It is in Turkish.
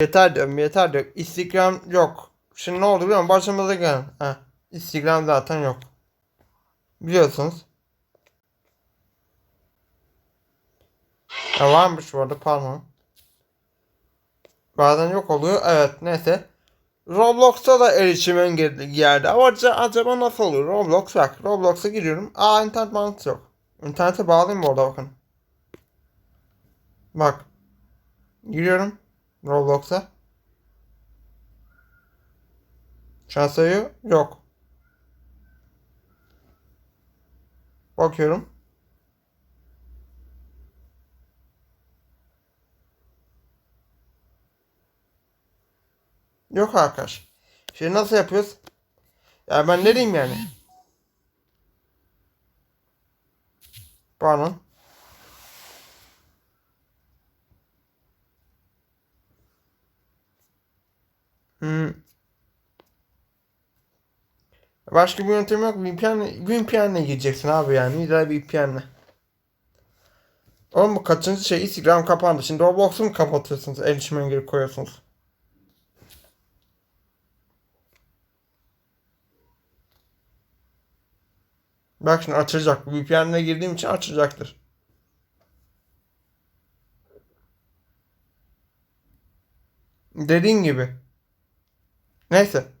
Yeter diyorum yeter diyorum. Instagram yok. Şimdi ne oldu biliyor musun? Başımıza gelen. Heh. Instagram zaten yok. Biliyorsunuz. Ya varmış bu arada pardon. Bazen yok oluyor. Evet neyse. Roblox'ta da erişim engelli geldi. Ama acaba, nasıl oluyor? Roblox bak. Roblox'a giriyorum. Aa internet bağlantısı yok. İnternete bağlayayım bu arada bakın. Bak. Giriyorum. Roblox'a. Şansayı yok. Bakıyorum. Yok arkadaş. Şimdi nasıl yapıyoruz? Ya ben ne diyeyim yani? Pardon. Hmm. Başka bir yöntem yok. VPN, VPN'le gireceksin abi yani. İlla VPN'le. Oğlum bu kaçıncı şey? Instagram kapandı. Şimdi Roblox'u mu kapatıyorsunuz? Erişim engeli koyuyorsunuz. Bak şimdi açılacak. VPN'le girdiğim için açılacaktır. Dediğin gibi. Neyse.